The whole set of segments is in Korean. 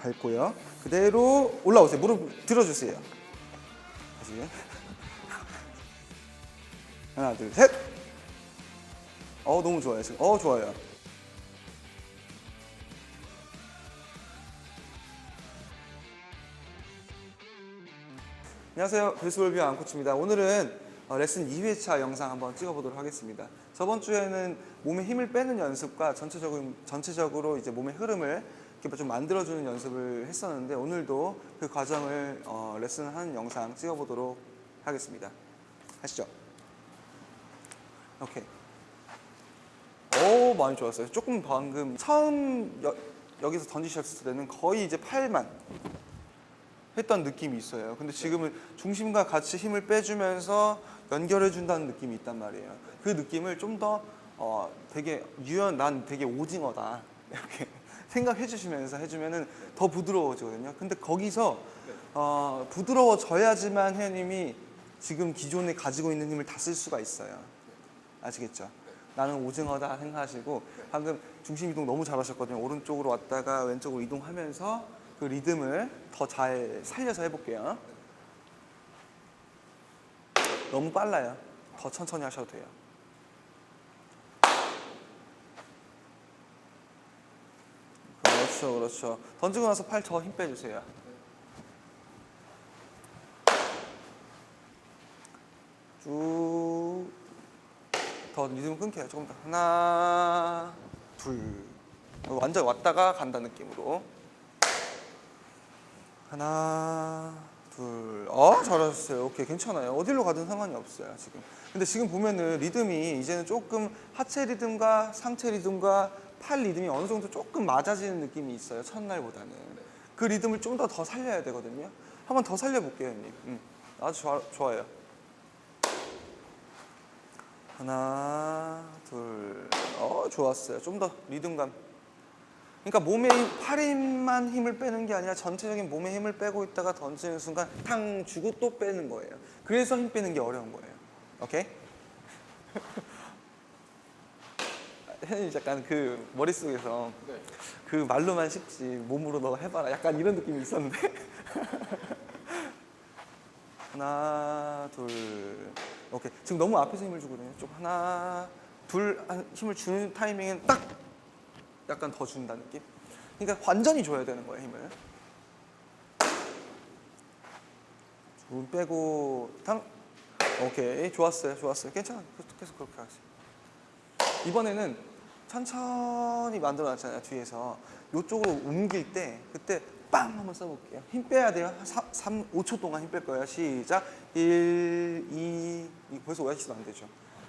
밟고요. 그대로 올라오세요. 무릎 들어주세요. 다시. 하나, 둘, 셋. 어, 너무 좋아요. 지금. 어, 좋아요. 안녕하세요. 베이스볼뷰 안코치입니다. 오늘은 어, 레슨 2회차 영상 한번 찍어보도록 하겠습니다. 저번 주에는 몸에 힘을 빼는 연습과 전체적으로, 전체적으로 이제 몸의 흐름을 이렇게 좀 만들어주는 연습을 했었는데 오늘도 그 과정을 어, 레슨하는 영상 찍어보도록 하겠습니다. 하시죠. 오케이. 오 많이 좋았어요. 조금 방금 처음 여, 여기서 던지셨을 때는 거의 이제 팔만 했던 느낌이 있어요. 근데 지금은 중심과 같이 힘을 빼주면서 연결해 준다는 느낌이 있단 말이에요. 그 느낌을 좀 더 어, 되게 유연, 난 되게 오징어다 이렇게 생각해 주시면서 해주면은 더 부드러워지거든요. 근데 거기서 어, 부드러워져야지만 회원님이 지금 기존에 가지고 있는 힘을 다 쓸 수가 있어요. 아시겠죠? 나는 오징어다 생각하시고 방금 중심 이동 너무 잘하셨거든요. 오른쪽으로 왔다가 왼쪽으로 이동하면서 그 리듬을 더 잘 살려서 해볼게요. 너무 빨라요. 더 천천히 하셔도 돼요. 그렇죠, 그렇죠. 던지고 나서 팔 더 힘 빼주세요. 쭉. 더 리듬 끊겨요. 조금 더. 하나, 둘. 완전 왔다가 간다 느낌으로. 하나, 둘. 어, 잘하셨어요. 오케이, 괜찮아요. 어디로 가든 상관이 없어요, 지금. 근데 지금 보면은 리듬이 이제는 조금 하체 리듬과 상체 리듬과 팔 리듬이 어느 정도 조금 맞아지는 느낌이 있어요, 첫날보다는. 그 리듬을 좀 더 더 살려야 되거든요. 한번 더 살려볼게요, 형님. 음, 아주 좋아, 좋아요. 하나, 둘. 어, 좋았어요. 좀 더 리듬감. 그러니까 몸에 힘, 팔에 힘만 힘을 빼는 게 아니라 전체적인 몸에 힘을 빼고 있다가 던지는 순간 탕 주고 또 빼는 거예요. 그래서 힘 빼는 게 어려운 거예요. 오케이? 혜연이 약간 그 머릿속에서 그 말로만 쉽지 몸으로 너 해봐라 약간 이런 느낌이 있었는데 하나 둘 오케이 지금 너무 앞에서 힘을 주거든요 좀 하나 둘 한- 힘을 주는 타이밍은 딱 약간 더 준다는 느낌? 그러니까 완전히 줘야 되는 거예요 힘을. 좀 빼고 탕. 오케이 좋았어요 좋았어요. 괜찮아. 계속- 그렇게 하세요 이번에는 천천히 만들어 놨잖아요 뒤에서. 이쪽으로 옮길 때 그때 빵 한번 써볼게요. 힘 빼야 돼요. 3, 5초 동안 힘 뺄 거예요. 시작. 1, 2, 이 벌써 오야시도 안 되죠.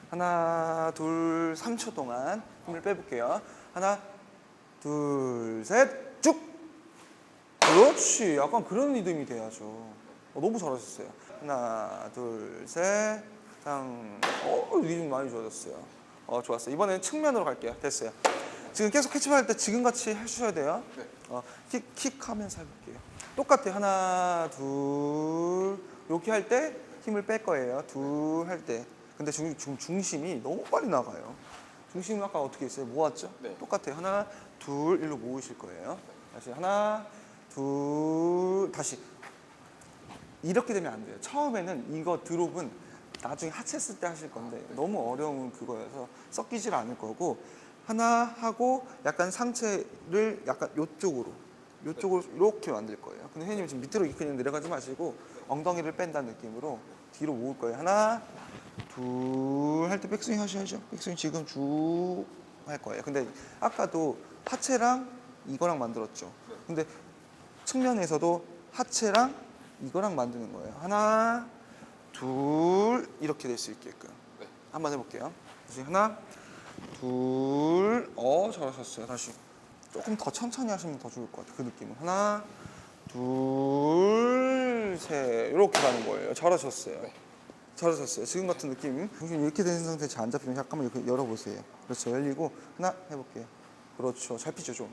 하나 둘 3초 동안 힘을 빼볼게요. 하나 둘 셋 쭉! 그렇지. 약간 그런 리듬이 돼야죠. 어, 너무 잘하셨어요. 하나 둘셋. 땅. 어 리듬 많이 좋아졌어요. 어 좋았어요. 이번에는 측면으로 갈게요. 됐어요. 지금 계속 캐치할 때 지금 같이 해주셔야 돼요. 어, 킥, 킥 하면서 해볼게요. 똑같아요. 하나 둘. 이렇게 할 때 힘을 뺄 거예요. 둘 할 때. 근데 중, 중, 중심이 너무 빨리 나가요. 중심은 아까 어떻게 했어요? 모았죠? 네. 똑같아요. 하나 둘 일로 모으실 거예요 다시 하나 둘 다시 이렇게 되면 안 돼요. 처음에는 이거 드롭은 나중에 하체 쓸 때 하실 건데 너무 어려운 그거여서 섞이질 않을 거고 하나 하고 약간 상체를 약간 요쪽으로 요쪽으로 이렇게 만들 거예요. 근데 혜님 지금 밑으로 그냥 내려가지 마시고 엉덩이를 뺀다는 느낌으로 뒤로 모을 거예요. 하나 둘 할 때 백스윙 하셔야죠. 백스윙 지금 쭉 할 거예요. 근데 아까도 하체랑 이거랑 만들었죠. 근데 측면에서도 하체랑 이거랑 만드는 거예요. 하나, 둘 이렇게 될 수 있게끔. 네. 한번 해볼게요. 다시 하나, 둘, 어 잘하셨어요. 다시 조금 더 천천히 하시면 더 좋을 것 같아요. 그 느낌은 하나, 둘, 셋 이렇게 가는 거예요. 잘하셨어요. 네. 잘하셨어요. 지금 같은 느낌. 중심 이렇게 된 상태 잘안 잡히면 잠깐만 이렇게 열어보세요. 그렇죠. 열리고 하나 해볼게요. 그렇죠. 잘 피죠 좀.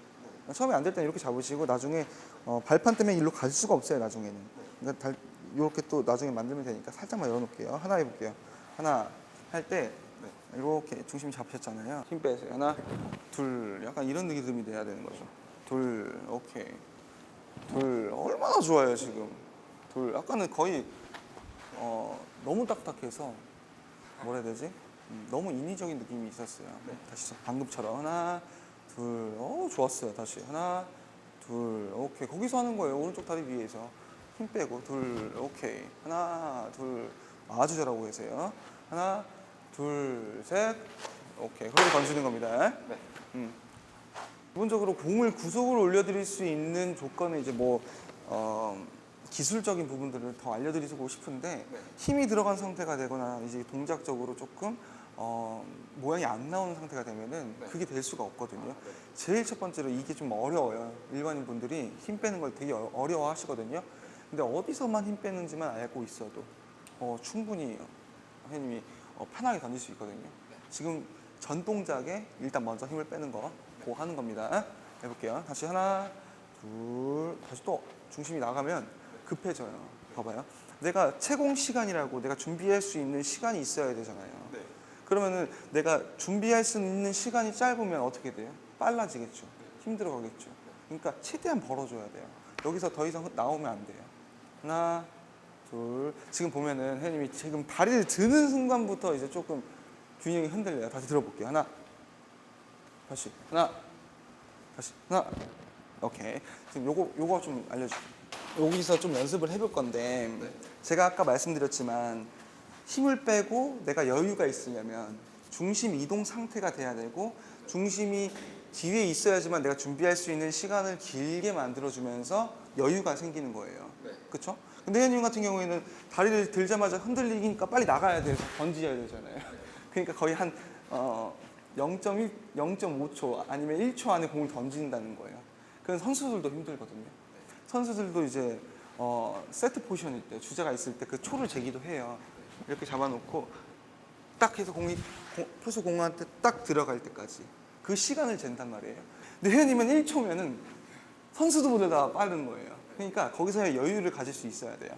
처음에 안 될 때는 이렇게 잡으시고 나중에 어, 발판 때문에 일로 갈 수가 없어요. 나중에는. 그러니까 달, 이렇게 또 나중에 만들면 되니까 살짝만 열어놓을게요. 하나 해볼게요. 하나 할 때 이렇게 중심 잡혔잖아요. 힘 빼세요. 하나, 둘. 약간 이런 느낌이 돼야 되는 거죠. 둘, 오케이. 둘. 얼마나 좋아요 지금. 둘. 아까는 거의 어, 너무 딱딱해서 뭐라 해야 되지? 음, 너무 인위적인 느낌이 있었어요. 다시 저 방금처럼 하나, 둘. 어 좋았어요. 다시 하나, 둘. 오케이. 거기서 하는 거예요. 오른쪽 다리 위에서 힘 빼고 둘. 오케이. 하나, 둘. 아주 잘하고 계세요. 하나, 둘, 셋. 오케이. 그렇게 던지는 겁니다. 네. 음. 기본적으로 공을 구속을 올려드릴 수 있는 조건은 이제 뭐 어, 기술적인 부분들을 더 알려드리고 싶은데 네. 힘이 들어간 상태가 되거나 이제 동작적으로 조금 어, 모양이 안 나오는 상태가 되면은 네. 그게 될 수가 없거든요. 네. 제일 첫 번째로 이게 좀 어려워요. 일반인 분들이 힘 빼는 걸 되게 어- 어려워 하시거든요. 근데 어디서만 힘 빼는지만 알고 있어도 어, 충분히 선생님이 어, 편하게 던질 수 있거든요. 지금 전 동작에 일단 먼저 힘을 빼는 거, 고 하는 겁니다. 해볼게요. 다시 하나, 둘, 다시 또 중심이 나가면 급해져요. 봐봐요. 내가 채공 시간이라고 내가 준비할 수 있는 시간이 있어야 되잖아요. 네. 그러면은 내가 준비할 수 있는 시간이 짧으면 어떻게 돼요? 빨라지겠죠. 힘들어 가겠죠. 그러니까 최대한 벌어줘야 돼요. 여기서 더 이상 나오면 안 돼요. 하나, 둘. 지금 보면은 혜님이 지금 다리를 드는 순간부터 이제 조금 균형이 흔들려요. 다시 들어볼게요. 하나, 다시 하나, 다시 하나. 오케이. 지금 요거 요거 좀 알려줄게요. 여기서 좀 연습을 해볼 건데 네. 제가 아까 말씀드렸지만 힘을 빼고 내가 여유가 있으려면 중심 이동 상태가 돼야 되고 중심이 뒤에 있어야지만 내가 준비할 수 있는 시간을 길게 만들어주면서 여유가 생기는 거예요. 네. 그렇죠? 근데 혜님 같은 경우에는 다리를 들자마자 흔들리니까 빨리 나가야 돼서 던져야 되잖아요. 그러니까 거의 한 어, 0.1, 0.5초 아니면 1초 안에 공을 던진다는 거예요. 그건 선수들도 힘들거든요. 선수들도 이제 어, 세트 포지션일 때 주자가 있을 때 그 초를 재기도 해요. 이렇게 잡아놓고 딱 해서 공이 공- 투수 공한테 딱 들어갈 때까지 그 시간을 잰단 말이에요. 근데 혜연님은 1초면은 선수들보다 다 빠른 거예요. 그러니까 거기서의 여유를 가질 수 있어야 돼요.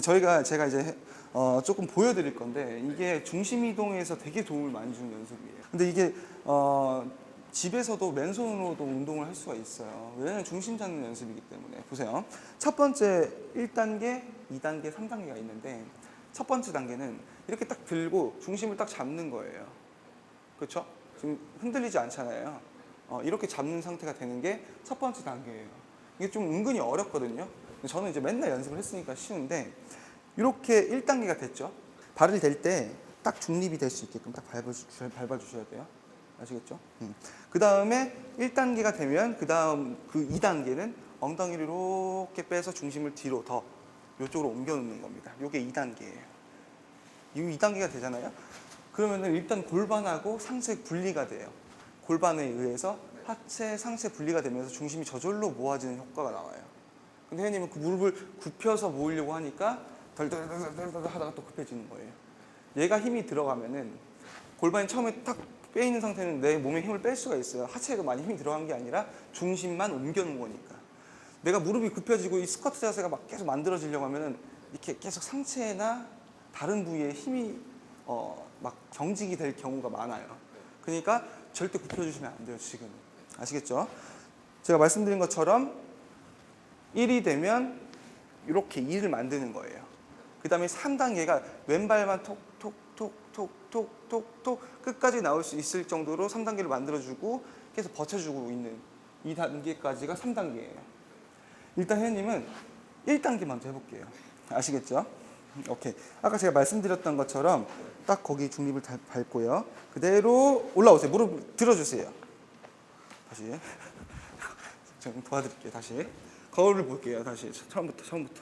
저희가 제가 이제 해- 어, 조금 보여드릴 건데 이게 중심 이동에서 되게 도움을 많이 주는 연습이에요. 근데 이게 어, 집에서도 맨손으로도 운동을 할 수가 있어요. 왜냐하면 중심 잡는 연습이기 때문에 보세요. 첫 번째 1단계, 2단계, 3단계가 있는데 첫 번째 단계는 이렇게 딱 들고 중심을 딱 잡는 거예요. 그렇죠? 지금 흔들리지 않잖아요. 어, 이렇게 잡는 상태가 되는 게 첫 번째 단계예요. 이게 좀 은근히 어렵거든요. 저는 이제 맨날 연습을 했으니까 쉬운데 이렇게 1단계가 됐죠. 발을 댈 때 딱 중립이 될 수 있게끔 딱 밟아주, 밟아주셔야 돼요. 아시겠죠? 그 다음에 1단계가 되면 그 다음 그 2단계는 엉덩이를 이렇게 빼서 중심을 뒤로 더 이쪽으로 옮겨 놓는 겁니다. 이게 2단계예요. 이 2단계가 되잖아요. 그러면은 일단 골반하고 상체 분리가 돼요. 골반에 의해서 하체, 상체 분리가 되면서 중심이 저절로 모아지는 효과가 나와요. 근데 회원님은 그 무릎을 굽혀서 모으려고 하니까 덜덜덜덜덜 하다가 또 급해지는 거예요. 얘가 힘이 들어가면은 골반이 처음에 딱 빼 있는 상태는 내 몸에 힘을 뺄 수가 있어요. 하체에도 많이 힘이 들어간 게 아니라 중심만 옮겨 놓은 거니까. 내가 무릎이 굽혀지고 이 스쿼트 자세가 막 계속 만들어지려고 하면은 이렇게 계속 상체나 다른 부위에 힘이 어, 막 경직이 될 경우가 많아요. 그러니까 절대 굽혀주시면 안 돼요, 지금. 아시겠죠? 제가 말씀드린 것처럼 1이 되면 이렇게 2를 만드는 거예요. 그 다음에 3단계가 왼발만 톡 톡톡톡톡톡톡 끝까지 나올 수 있을 정도로 3단계를 만들어주고 계속 버텨주고 있는 이 단계까지가 3단계예요. 일단 혜님은 1단계 먼저 해볼게요. 아시겠죠? 오케이. 아까 제가 말씀드렸던 것처럼 딱 거기 중립을 다- 밟고요. 그대로 올라오세요. 무릎 들어주세요. 다시. 좀 도와드릴게요. 다시. 거울을 볼게요. 다시. 처음부터, 처음부터.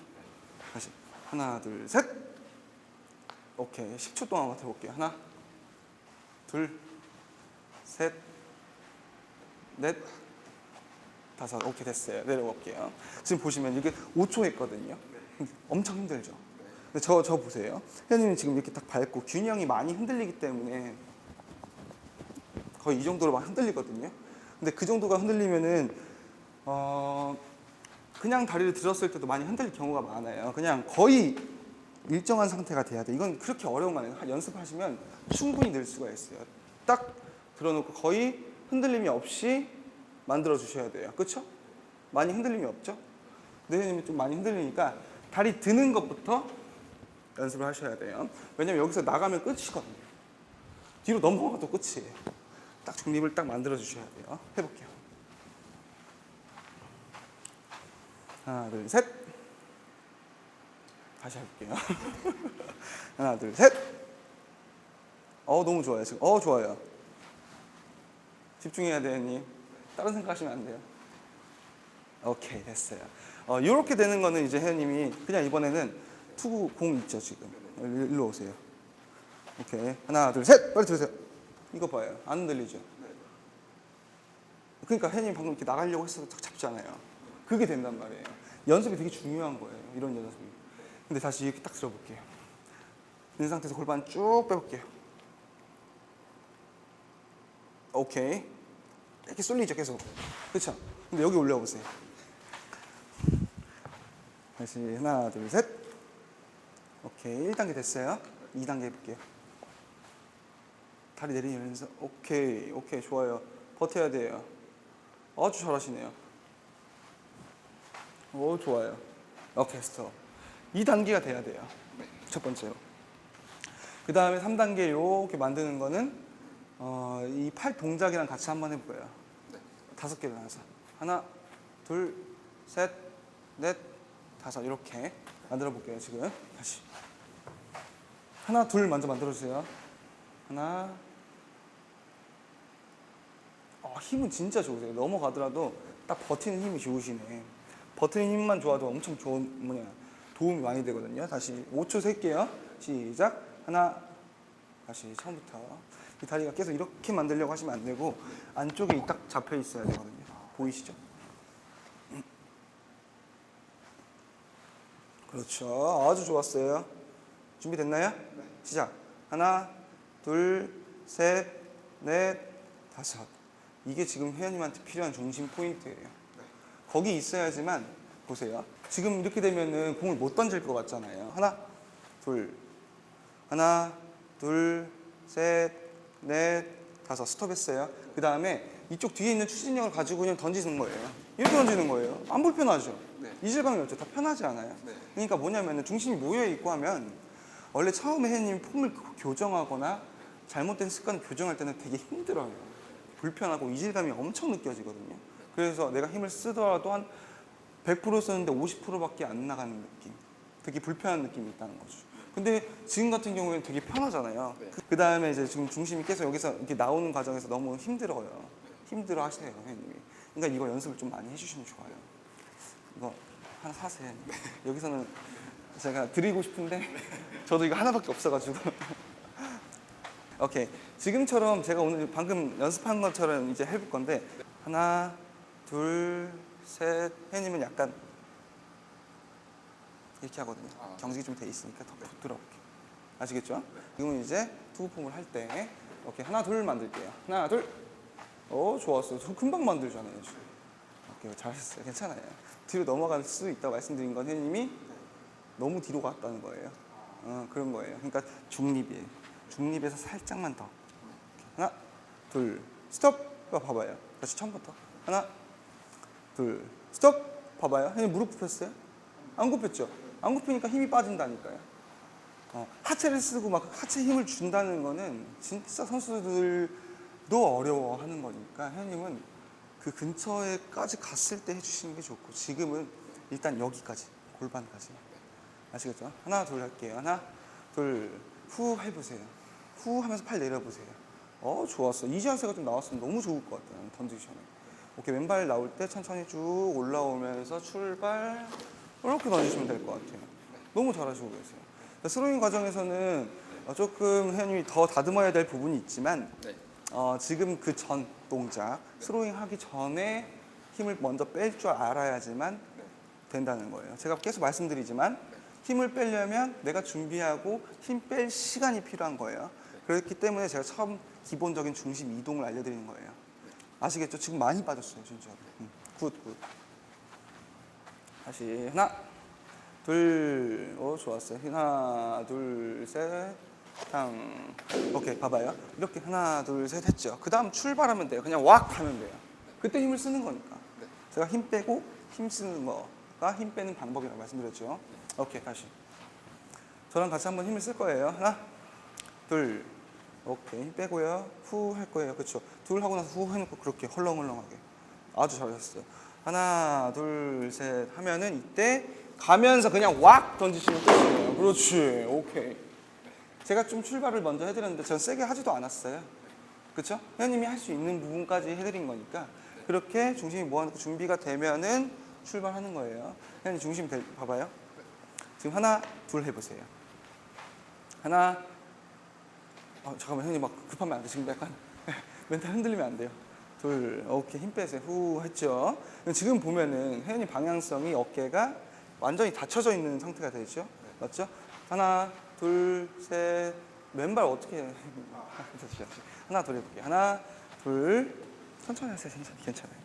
다시. 하나, 둘, 셋. 오케이. 10초 동안 해볼게요. 하나, 둘, 셋, 넷, 다섯. 오케이, 됐어요. 내려볼게요. 지금 보시면 이게 5초 했거든요. 엄청 힘들죠. 근데 저, 저 보세요. 회원님이 지금 이렇게 딱 밟고 균형이 많이 흔들리기 때문에 거의 이 정도로 막 흔들리거든요. 근데 그 정도가 흔들리면은 어 그냥 다리를 들었을 때도 많이 흔들릴 경우가 많아요. 그냥 거의 일정한 상태가 돼야 돼. 이건 그렇게 어려운 거 아니에요. 연습하시면 충분히 늘 수가 있어요. 딱 들어놓고 거의 흔들림이 없이 만들어 주셔야 돼요. 그렇죠? 많이 흔들림이 없죠? 네, 좀 많이 흔들리니까 다리 드는 것부터 연습을 하셔야 돼요. 왜냐면 여기서 나가면 끝이거든요. 뒤로 넘어가도 끝이에요. 딱 중립을 딱 만들어 주셔야 돼요. 해볼게요. 하나, 둘, 셋. 다시 해볼게요. 하나, 둘, 셋. 어, 너무 좋아요. 지금. 어, 좋아요. 집중해야 돼요, 님. 다른 생각하시면 안 돼요. 오케이, 됐어요. 어, 이렇게 되는 거는 이제 혜연님이 그냥 이번에는 투구 공 있죠, 지금. 일- 일로 오세요. 오케이. 하나, 둘, 셋! 빨리 들으세요. 이거 봐요. 안 흔들리죠? 그러니까 혜연님 방금 이렇게 나가려고 했어도 딱 잡잖아요. 그게 된단 말이에요. 연습이 되게 중요한 거예요. 이런 연습이. 근데 다시 이렇게 딱 들어볼게요. 있는 상태에서 골반 쭉 빼볼게요. 오케이. 이렇게 쏠리죠, 계속. 그렇죠? 근데 여기 올려와 보세요. 다시 하나, 둘, 셋. 오케이. 1단계 됐어요. 2단계 해볼게요. 다리 내리면서 오케이, 오케이, 좋아요. 버텨야 돼요. 아주 잘하시네요. 오, 좋아요. 오케이, 스톱. 2단계가 돼야 돼요. 첫 번째로. 그 다음에 3단계 이렇게 만드는 거는 어, 이 팔 동작이랑 같이 한번 해볼까요? 다섯 개를 나눠서 하나, 둘, 셋, 넷, 다섯 이렇게 만들어 볼게요. 지금 다시 하나, 둘 먼저 만들어 주세요. 하나, 어, 힘은 진짜 좋으세요. 넘어가더라도 딱 버티는 힘이 좋으시네. 버티는 힘만 좋아도 엄청 좋은 뭐냐 도움이 많이 되거든요. 다시 5초 셀게요. 시작. 하나. 다시 처음부터. 이 다리가 계속 이렇게 만들려고 하시면 안 되고 안쪽에 딱 잡혀 있어야 되거든요. 보이시죠? 음. 그렇죠. 아주 좋았어요. 준비됐나요? 시작. 하나, 둘, 셋, 넷, 다섯. 이게 지금 회원님한테 필요한 중심 포인트예요. 거기 있어야지만 보세요. 지금 이렇게 되면은 공을 못 던질 것 같잖아요. 하나, 둘, 하나, 둘, 셋, 넷, 다섯. 스톱했어요. 그 다음에 이쪽 뒤에 있는 추진력을 가지고 그냥 던지는 거예요. 이렇게 던지는 거예요. 안 불편하죠? 네. 이질감이 없죠. 다 편하지 않아요? 네. 그러니까 뭐냐면은 중심이 모여 있고 하면 원래 처음에 혜님이 폼을 교정하거나 잘못된 습관을 교정할 때는 되게 힘들어요. 불편하고 이질감이 엄청 느껴지거든요. 그래서 내가 힘을 쓰더라도 한 100% 쓰는데 50%밖에 안 나가는 느낌. 되게 불편한 느낌이 있다는 거죠. 근데 지금 같은 경우에는 되게 편하잖아요. 네. 그 다음에 이제 지금 중심이 계속 여기서 이렇게 나오는 과정에서 너무 힘들어요. 힘들어 하세요, 혜님이. 그러니까 이거 연습을 좀 많이 해주시면 좋아요. 이거 하나 사세요. 여기서는 제가 드리고 싶은데 저도 이거 하나밖에 없어가지고. 오케이. 지금처럼 제가 오늘 방금 연습한 것처럼 이제 해볼 건데 하나, 둘, 셋. 혜님은 약간 이렇게 하거든요. 아. 경직이 좀 돼 있으니까 더 부드럽게. 아시겠죠? 지금은 이제 투구폼을 할때 오케이 하나 둘 만들게요. 하나 둘. 오 좋았어요. 저 금방 만들잖아요. 지금. 오케이 잘했어요. 괜찮아요. 뒤로 넘어갈 수 있다고 말씀드린 건 혜님이 너무 뒤로 갔다는 거예요. 어, 그런 거예요. 그러니까 중립이에요. 중립에서 살짝만 더. 하나, 둘, 스톱. 봐봐요. 다시 처음부터. 하나, 둘, 스톱. 봐봐요. 혜님 무릎 굽혔어요? 안 굽혔죠? 안 굽히니까 힘이 빠진다니까요. 어, 하체를 쓰고 막 하체 힘을 준다는 거는 진짜 선수들도 어려워하는 거니까 혜님은 그 근처에까지 갔을 때 해주시는 게 좋고 지금은 일단 여기까지 골반까지 아시겠죠? 하나 둘 할게요 하나 둘 후 해보세요 후 하면서 팔 내려보세요 어 좋았어 이 자세가 좀 나왔으면 너무 좋을 것 같아요 컨디션에 오케이 왼발 나올 때 천천히 쭉 올라오면서 출발 이렇게 던지시면 될 것 같아요 너무 잘하시고 계세요 스로잉 과정에서는 어, 조금 혜님이 더 다듬어야 될 부분이 있지만 네. 어, 지금 그 전 동작 스로잉 하기 전에 힘을 먼저 뺄 줄 알아야지만 된다는 거예요. 제가 계속 말씀드리지만 힘을 빼려면 내가 준비하고 힘 뺄 시간이 필요한 거예요. 그렇기 때문에 제가 처음 기본적인 중심 이동을 알려드리는 거예요. 아시겠죠? 지금 많이 빠졌어요, 진짜로. 음, 굿, 굿. 다시 하나, 둘, 오 좋았어요. 하나, 둘, 셋, 탕. 오케이, 봐봐요. 이렇게 하나, 둘, 셋 했죠. 그 다음 출발하면 돼요. 그냥 왁 하면 돼요. 그때 힘을 쓰는 거니까. 네. 제가 힘 빼고 힘 쓰는 거가 힘 빼는 방법이라고 말씀드렸죠. 오케이, 다시. 저랑 같이 한번 힘을 쓸 거예요. 하나, 둘. 오케이, 힘 빼고요. 후 할 거예요. 그렇죠. 둘 하고 나서 후 해놓고 그렇게 헐렁헐렁하게. 아주 잘하셨어요. 하나, 둘, 셋 하면은 이때 가면서 그냥 왁 던지시면 끝이에요. 그렇지. 오케이. 제가 좀 출발을 먼저 해드렸는데 전 세게 하지도 않았어요. 그렇죠? 회원님이 할 수 있는 부분까지 해드린 거니까 그렇게 중심이 모아놓고 준비가 되면은 출발하는 거예요. 회원님 중심 될, 봐봐요. 지금 하나, 둘 해보세요. 하나, 어, 잠깐만 형님 막 급하면 안 돼. 지금 약간 멘탈 흔들리면 안 돼요. 둘, 오케이 힘 빼세요. 후 했죠. 지금 보면은 회원님 방향성이 어깨가 완전히 닫혀져 있는 상태가 되죠. 맞죠? 하나, 둘, 셋. 왼발 어떻게 해? 다시, 다시. 하나, 둘 해볼게요. 하나, 둘. 천천히 하세요. 천천히. 괜찮아요.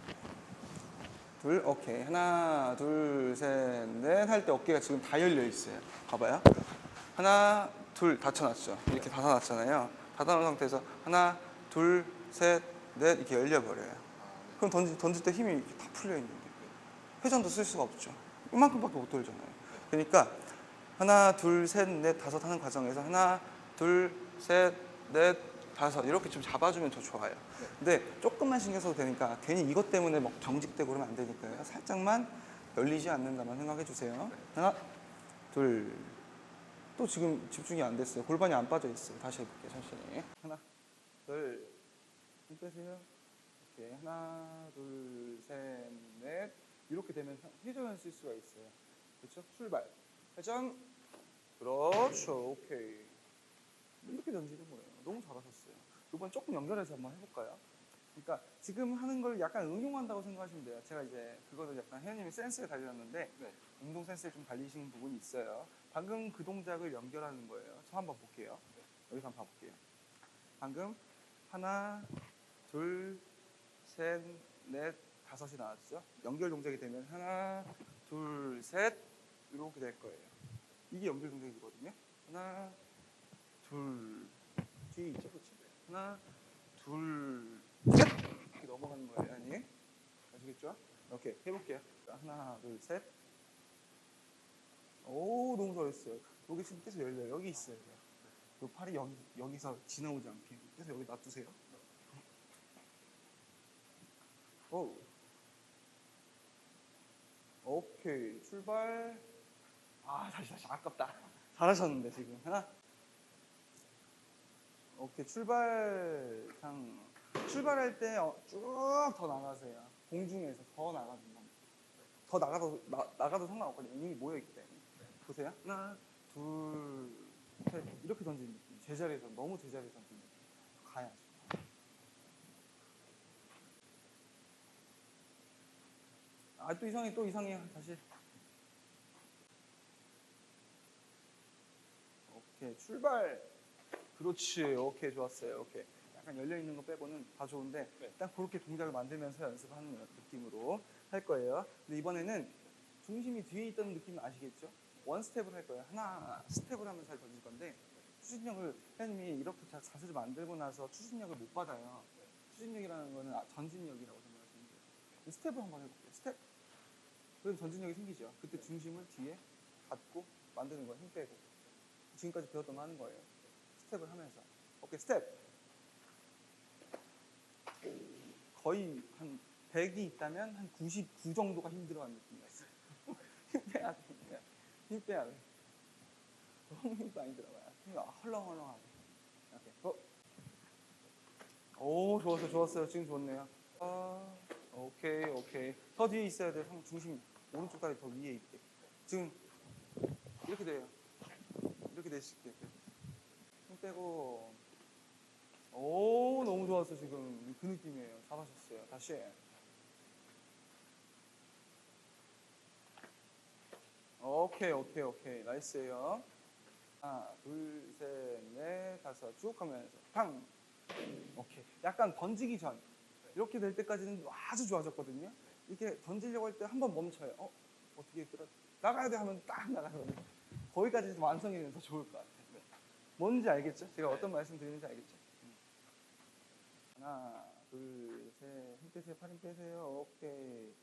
둘, 오케이. 하나, 둘, 셋, 넷. 할 때 어깨가 지금 다 열려 있어요. 봐봐요. 하나, 둘 닫혀놨죠. 이렇게 닫아놨잖아요. 닫아놓은 상태에서 하나, 둘, 셋, 넷 이렇게 열려버려요. 그럼 던질, 던질 때 힘이 다 풀려 있는데 회전도 쓸 수가 없죠. 이만큼밖에 못 돌잖아요. 그러니까 하나, 둘, 셋, 넷, 다섯 하는 과정에서 하나, 둘, 셋, 넷, 다섯 이렇게 좀 잡아주면 더 좋아요. 근데 조금만 신경 써도 되니까 괜히 이것 때문에 막 경직되고 그러면 안 되니까요. 살짝만 열리지 않는다만 생각해 주세요. 하나, 둘, 또 지금 집중이 안 됐어요. 골반이 안 빠져 있어요. 다시 해볼게요. 천천히. 하나, 둘, 힘 빼세요. 오케이. 하나, 둘, 셋, 넷. 이렇게 되면 회전을 쓸 수가 있어요. 그렇죠? 출발. 회전. 그렇죠. 오케이. 이렇게 던지는 거예요. 너무 잘하셨어요. 이번 조금 연결해서 한번 해볼까요? 그러니까 지금 하는 걸 약간 응용한다고 생각하시면 돼요. 제가 이제 그거를 약간 혜연님이 센스에 달렸는데 네. 운동 센스에 좀 달리시는 부분이 있어요. 방금 그 동작을 연결하는 거예요. 저 한번 볼게요. 여기서 한번 봐볼게요. 방금 하나, 둘, 셋, 넷, 다섯이 나왔죠. 연결 동작이 되면 하나, 둘, 셋 이렇게 될 거예요. 이게 연결 동작이거든요. 하나, 둘, 뒤에 있죠, 그렇죠? 하나, 둘, 셋 이렇게 넘어가는 거예요, 아니? 아시겠죠? 오케이 해볼게요. 자, 하나, 둘, 셋. 오 너무 잘했어요. 여기 지금 계속 열려요. 여기 있어요. 그 팔이 여기 여기서 지나오지 않게 계속 여기 놔두세요. 오. 오케이 출발. 아 다시 다시 아깝다. 잘하셨는데 지금 하나. 오케이 출발 상 출발할 때 어, 쭉더 나가세요. 공중에서 더 나가준다. 더 나가도 나, 나가도 상관없거든요. 이미 모여 때문에. 보세요. 하나, 둘, 셋 이렇게 던지는 느낌. 제자리에서 너무 제자리에서 던지는 느낌. 가야죠. 아 또 이상해 또 이상해 다시. 오케이 출발. 그렇지. 오케이 좋았어요. 오케이. 약간 열려 있는 거 빼고는 다 좋은데 네. 딱 그렇게 동작을 만들면서 연습하는 느낌으로 할 거예요. 근데 이번에는 중심이 뒤에 있다는 느낌 아시겠죠? 원 스텝을 할 거예요. 하나 스텝을 하면서 잘 던질 건데 추진력을 회원님이 이렇게 자- 자세를 만들고 나서 추진력을 못 받아요. 추진력이라는 거는 아, 전진력이라고 생각하시면 돼요. 스텝을 한번 해볼게요. 스텝. 그럼 전진력이 생기죠. 그때 중심을 뒤에 갖고 만드는 거예요. 힘 빼고. 지금까지 배웠던 거 하는 거예요. 스텝을 하면서. 오케이 스텝. 거의 한 100이 있다면 한 99 정도가 힘들어하는 느낌이었어요. 힘 빼야 돼. 너무 힘도 많이 들어가요. 힘이 헐렁헐렁하게. 이렇게. 어. 오, 좋았어요. 좋았어요. 지금 좋네요. 아, 오케이, 오케이. 더 뒤에 있어야 돼요. 상- 중심. 오른쪽 다리 더 위에 있게. 지금 이렇게 돼요. 이렇게 되실게요. 힘 빼고. 오, 너무 좋았어, 지금. 그 느낌이에요. 잘하셨어요. 다시. 오케이, 오케이, 오케이. 나이스예요. 하나, 둘, 셋, 넷, 다섯. 쭉 하면서. 탕. 오케이. 약간 던지기 전. 이렇게 될 때까지는 아주 좋아졌거든요. 이렇게 던지려고 할 때 한 번 멈춰요. 어? 어떻게 끌어? 나가야 돼 하면 딱 나가거든요. 거기까지 좀 완성이 되면 더 좋을 것 같아요. 네. 뭔지 알겠죠? 제가 어떤 말씀 드리는지 알겠죠? 음. 하나, 둘, 셋, 힘 빼세요, 팔힘 빼세요, 오케이.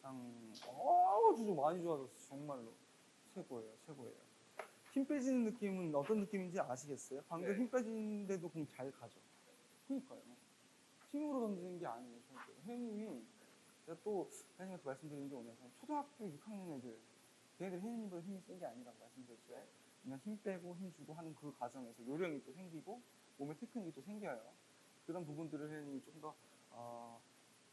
상, 어우, 진짜 많이 좋아졌어, 정말로. 최고예요, 최고예요. 힘 빼지는 느낌은 어떤 느낌인지 아시겠어요? 방금 네. 힘 빼지는데도 공 잘 가죠. 그니까요. 힘으로 던지는 게 아니에요, 절대. 혜님이, 제가 또, 혜님한테 말씀드린 게 오면서, 초등학교 6학년 애들, 걔네들 혜님보다 힘이 센 게 아니라고 말씀드렸죠. 그냥 힘 빼고 힘 주고 하는 그 과정에서 요령이 또 생기고, 몸에 테크닉이 또 생겨요. 그런 부분들을 혜님이 좀 더, 어,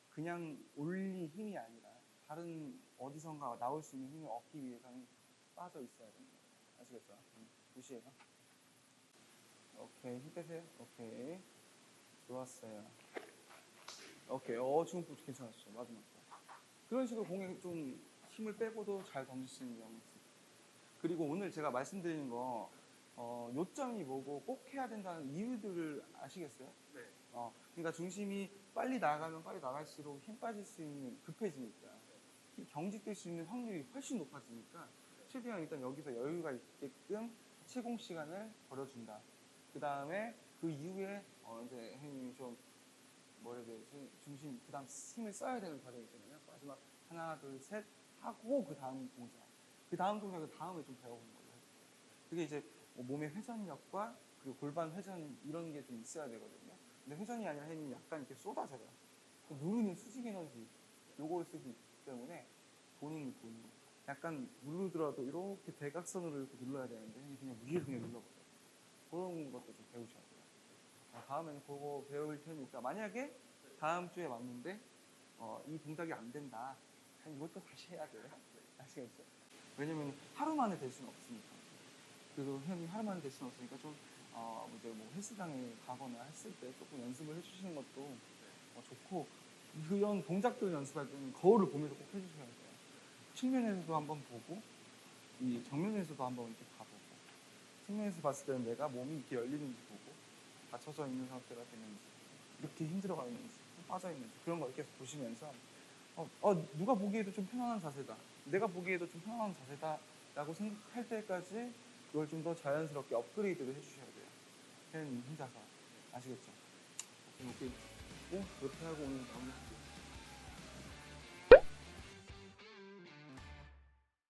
그냥 올리 힘이 아니라, 다른 어디선가 나올 수 있는 힘을 얻기 위해서는 빠져 있어야 됩니다. 아시겠죠? 음, 무시해요. 오케이, 힘 빼세요. 오케이. 좋았어요. 오케이. 어, 지금 괜찮았어. 마지막 거. 그런 식으로 공에 좀 힘을 빼고도 잘 던질 수 있는 경우 있어요. 그리고 오늘 제가 말씀드린 거, 어, 요점이 뭐고 꼭 해야 된다는 이유들을 아시겠어요? 네. 어, 그러니까 중심이 빨리 나가면 빨리 나갈수록 힘 빠질 수 있는, 급해지니까. 힘- 경직될 수 있는 확률이 훨씬 높아지니까 최대한 일단 여기서 여유가 있게끔 채공 시간을 벌어준다. 그 다음에 그 이후에 어, 이제 형님이 좀 뭐라 해야 되지 중심 그 다음 힘을 써야 되는 과정이 있잖아요. 마지막 하나 둘 셋 하고 그 다음 동작. 그 다음 동작을 다음에 좀 배워보는 거예요. 그게 이제 뭐 몸의 회전력과 그리고 골반 회전 이런 게 좀 있어야 되거든요. 근데 회전이 아니라 형님이 약간 이렇게 쏟아져요. 그 누르는 수직 에너지 요거를 쓰기 때문에 본인이 본인 약간 누르더라도 이렇게 대각선으로 이렇게 눌러야 되는데 그냥 위에 그냥 눌러버려요. 그런 것도 좀 배우셔야 돼요. 어, 다음에는 그거 배울 테니까 만약에 다음 주에 왔는데 어, 이 동작이 안 된다. 그럼 이것도 다시 해야 돼요. 아시겠죠? 왜냐면 하루 만에 될 수는 없으니까. 그래도 형이 하루 만에 될 수는 없으니까 좀 어, 이제 뭐 헬스장에 가거나 했을 때 조금 연습을 해주시는 것도 어, 좋고 그런 동작들 연습할 때는 거울을 보면서 꼭 해주셔야 돼요. 측면에서도 한번 보고 이 정면에서도 한번 이렇게 봐보고 측면에서 봤을 때는 내가 몸이 이렇게 열리는지 보고 받쳐져 있는 상태가 되는지 이렇게 힘들어가 있는지 빠져 있는지 그런 걸 계속 보시면서 어, 어, 누가 보기에도 좀 편안한 자세다. 내가 보기에도 좀 편안한 자세다 라고 생각할 때까지 그걸 좀 더 자연스럽게 업그레이드를 해주셔야 돼요. 팬 혼자서. 아시겠죠? 오케이 오케이 오, 이렇게 하고 오늘 마무리할게요